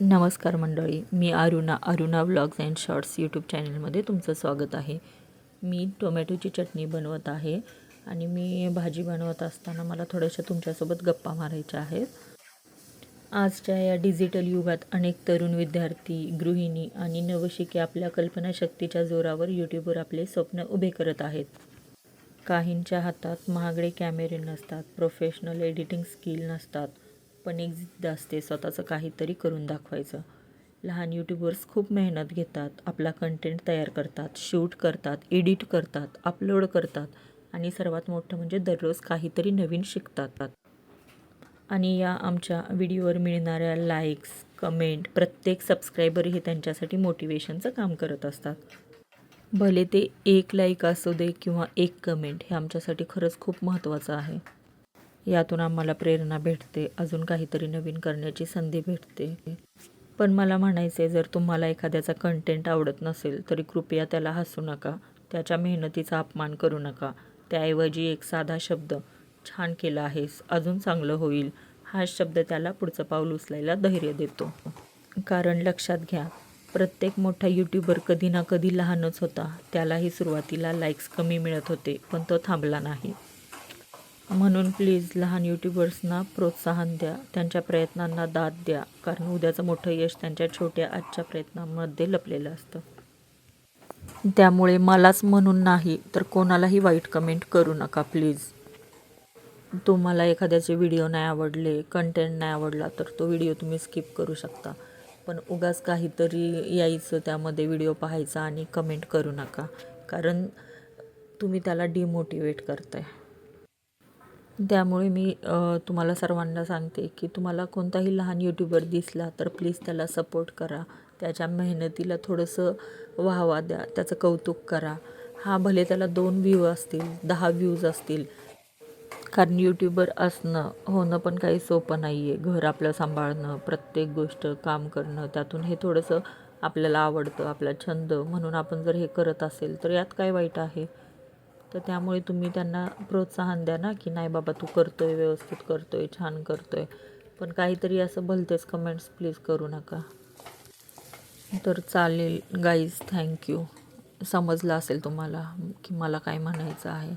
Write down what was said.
नमस्कार मंडळी मी Aruna Aruna vlogs and shorts YouTube चॅनलमध्ये तुमचं स्वागत आहे. मी टोमॅटोची चटणी बनवत आहे आणि मी भाजी बनवत असताना मला थोड्याशा तुमच्यासोबत गप्पा मारायच्या आहेत. आजच्या या डिजिटल युगात अनेक तरुण विद्यार्थी गृहिणी आणि नवशिके आपल्या कल्पनाशक्तीच्या जोरावर यूट्यूबवर आपले स्वप्न उभे करत आहेत. काहींच्या हातात महागडे कॅमेरे नसतात प्रोफेशनल एडिटिंग स्किल नसतात. पण एक जिद्द असते स्वतःचं काहीतरी करून दाखवायचं. लहान यूट्यूबर्स खूप मेहनत घेतात आपला कंटेंट तयार करतात शूट करतात एडिट करतात अपलोड करतात आणि सर्वात मोठं म्हणजे दररोज काहीतरी नवीन शिकतात. आणि या आमच्या व्हिडिओवर मिळणाऱ्या लाईक्स कमेंट प्रत्येक सबस्क्रायबर हे त्यांच्यासाठी मोटिवेशनचं काम करत असतात. भले ते एक लाईक असू दे किंवा एक कमेंट हे आमच्यासाठी खरंच खूप महत्त्वाचं आहे. यातून आम्हाला प्रेरणा भेटते अजून काहीतरी नवीन करण्याची संधी भेटते. पण मला म्हणायचं आहे जर तुम्हाला एखाद्याचा कंटेंट आवडत नसेल तरी कृपया त्याला हसू नका. त्याच्या मेहनतीचा अपमान करू नका. त्याऐवजी एक साधा शब्द छान केला आहेस अजून चांगलं होईल. हा शब्द त्याला पुढचं पाऊल उचलायला धैर्य देतो. कारण लक्षात घ्या प्रत्येक मोठा यूट्यूबर कधी ना कधी लहानच होता. त्यालाही सुरुवातीला लाईक्स कमी मिळत होते पण तो थांबला नाही. म्हणून प्लीज लहान यूट्यूबर्सना प्रोत्साहन द्या. त्यांच्या प्रयत्नांना दाद द्या. कारण उद्याचं मोठं यश त्यांच्या छोट्या आजच्या प्रयत्नांमध्ये लपलेलं असतं. त्यामुळे मलाच म्हणून नाही तर कोणालाही वाईट कमेंट करू नका प्लीज तुम्हाला एखाद्याचे व्हिडिओ नाही आवडले कंटेंट नाही आवडला तर तो व्हिडिओ तुम्ही स्किप करू शकता. पण उगाच काहीतरी यायचं त्यामध्ये व्हिडिओ पाहायचा आणि कमेंट करू नका. कारण तुम्ही त्याला डिमोटिवेट करताय. त्यामुळे मी तुम्हाला सर्वांना सांगते की तुम्हाला कोणताही लहान यूट्यूबर दिसला तर प्लीज त्याला सपोर्ट करा. त्याच्या मेहनतीला थोडंसं वाहवा द्या. त्याचं कौतुक करा. हा भले त्याला दोन व्ह्यू असतील दहा व्ह्यूज असतील. कारण यूट्यूबर असणं होणं पण काही सोपं नाही आहे घर आपलं सांभाळणं प्रत्येक गोष्ट काम करणं त्यातून हे थोडंसं आपल्याला आवडतं आपला छंद. म्हणून आपण जर हे करत असेल तर यात काय वाईट आहे? तर त्यामुळे तुम्ही त्यांना प्रोत्साहन द्या ना की नाही बाबा तू करतो आहे व्यवस्थित करतो आहे छान करतो आहे पण काहीतरी असं भलतेच कमेंट्स प्लीज करू नका. तर चालेल गाईज थँक्यू समजलं असेल तुम्हाला की मला काय म्हणायचं आहे.